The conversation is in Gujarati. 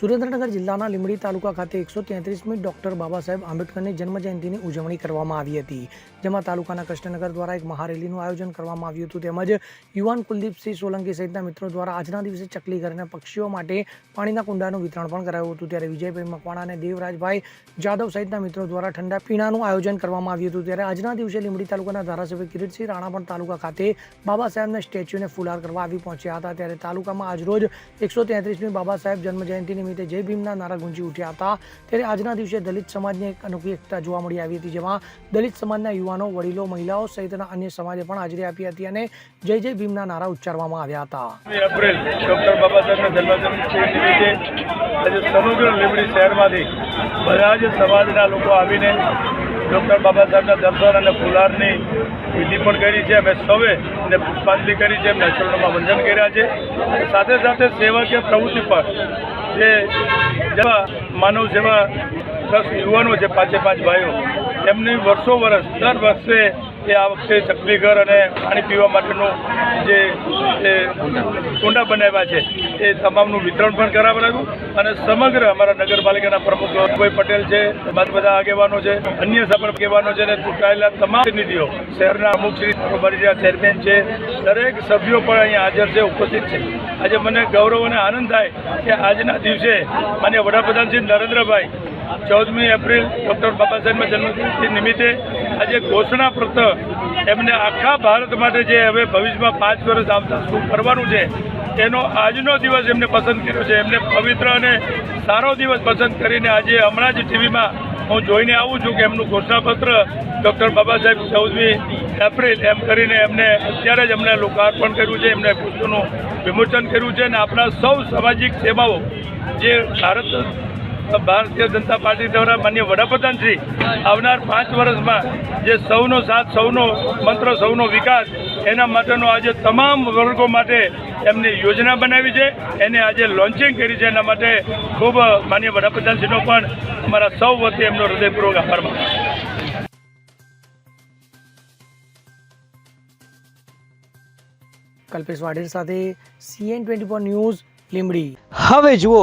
સુરેન્દ્રનગર જિલ્લાના લીંબડી તાલુકા ખાતે એકસો તેત્રીસમી ડોક્ટર બાબા સાહેબ આંબેડકરની જન્મજયંતિની ઉજવણી કરવામાં આવી હતી, જેમાં તાલુકાના કૃષ્ણનગર દ્વારા એક મહારેલીનું આયોજન કરવામાં આવ્યું હતું. તેમજ યુવાન કુલદીપસિંહ સોલંકી સહિતના મિત્રો દ્વારા આજના દિવસે ચકલી કરીને પક્ષીઓ માટે પાણીના કુંડાનું વિતરણ પણ કરાયું હતું. ત્યારે વિજયભાઈ મકવાણા અને દેવરાજભાઈ જાદવ સહિતના મિત્રો દ્વારા ઠંડા પીણાનું આયોજન કરવામાં આવ્યું હતું. ત્યારે આજના દિવસે લીંબડી તાલુકાના ધારાસભ્ય કિરીટસિંહ રાણા પણ તાલુકા ખાતે બાબા સાહેબના સ્ટેચ્યુને ફુલાર કરવા આવી પહોંચ્યા હતા. ત્યારે તાલુકામાં આજરોજ એકસો તેત્રીસમી બાબા સાહેબ જન્મજયંતિ નિમિત્તે જય ભીમના નારા ગુંજી ઉઠ્યા હતા. ત્યારે આજના દિવસે દલિત સમાજની એક અનોખી એકતા જોવા મળી આવી હતી, જેમાં દલિત સમાજના યુવાનો, વડીલો, મહિલાઓ સહિતના અન્ય સમાજે પણ હાજરી આપી હતી અને જય જય ભીમના નારા ઉચ્ચારવામાં આવ્યા હતા. એપ્રિલ ડોક્ટર બાબા સાહેબના જન્મદિન નિમિત્તે આજે સમગ્ર લીંબડી શહેરમાંથી બધા જ સમાજના લોકો આવીને ડૉક્ટર બાબા સાહેબના દર્શન અને ફુલારની વિધિ પણ કરી છે. અમે સૌએ અને પુષ્પાંજલિ કરી છે. એમના ચરણોમાં કર્યા છે. સાથે સાથે સેવાકીય પ્રવૃત્તિ પર જે જેવા માનવ સેવા ટ્રસ્ટ યુવાનો છે, પાંચે પાંચ ભાઈઓ, એમની વર્ષો વર્ષ, દર વર્ષે એ આ વખતે ચકલીઘર અને પાણી પીવા માટેનું જે કુંડા બનાવ્યા છે, એ તમામનું વિતરણ પણ કરાવડાવ્યું અને સમગ્ર અમારા નગરપાલિકાના પ્રમુખ ભાઈ પટેલ છે બાદ બધા આગેવાનો છે, અન્ય સફળ આગેવાનો છે અને ચૂંટાયેલા તમામ પ્રતિનિધિઓ, શહેરના અમુક શ્રી કારોબારી ચેરમેન છે, દરેક સભ્યો પણ અહીંયા હાજર છે, ઉપસ્થિત છે. આજે મને ગૌરવ અને આનંદ થાય કે આજના દિવસે માન્ય વડાપ્રધાન શ્રી નરેન્દ્રભાઈ, ચૌદમી એપ્રિલ ડૉક્ટર બાબા સાહેબના જન્મદિવસ નિમિત્તે આજે ઘોષણા પત્ર એમને આખા ભારત માટે જે હવે ભવિષ્યમાં પાંચ વર્ષ આવતા શું કરવાનું છે, એનો આજનો દિવસ એમને પસંદ કર્યો છે. એમને પવિત્ર અને સારો દિવસ પસંદ કરીને આજે હમણાં જ ટીવીમાં હું જોઈને આવું છું કે એમનું ઘોષણાપત્ર ડૉક્ટર બાબા સાહેબ ચૌદમી એપ્રિલ એમ કરીને એમને અત્યારે જ એમને લોકાર્પણ કર્યું છે, એમને પુસ્તકનું વિમોચન કર્યું છે અને આપણા સૌ સામાજિક સેવાઓ જે ભારત ભારતીય જનતા પાર્ટી દ્વારા માન્ય વડાપ્રધાન શ્રી આવનાર પાંચ વર્ષમાં જે સૌનો સાથ સૌનો મંત્ર સૌનો વિકાસ એના માટેનો આજે તમામ વર્ગો માટે એમની યોજના બનાવી છે. એને આજે લોન્ચિંગ કરી છે. એના માટે ખૂબ માન્ય વડાપ્રધાનશ્રીનો પણ અમારા સૌ વતી એમનો હૃદયપૂર્વક આભાર માનું કલ્પેશ વાઢેર સાથે CN twenty four news Limbdi હવે જુઓ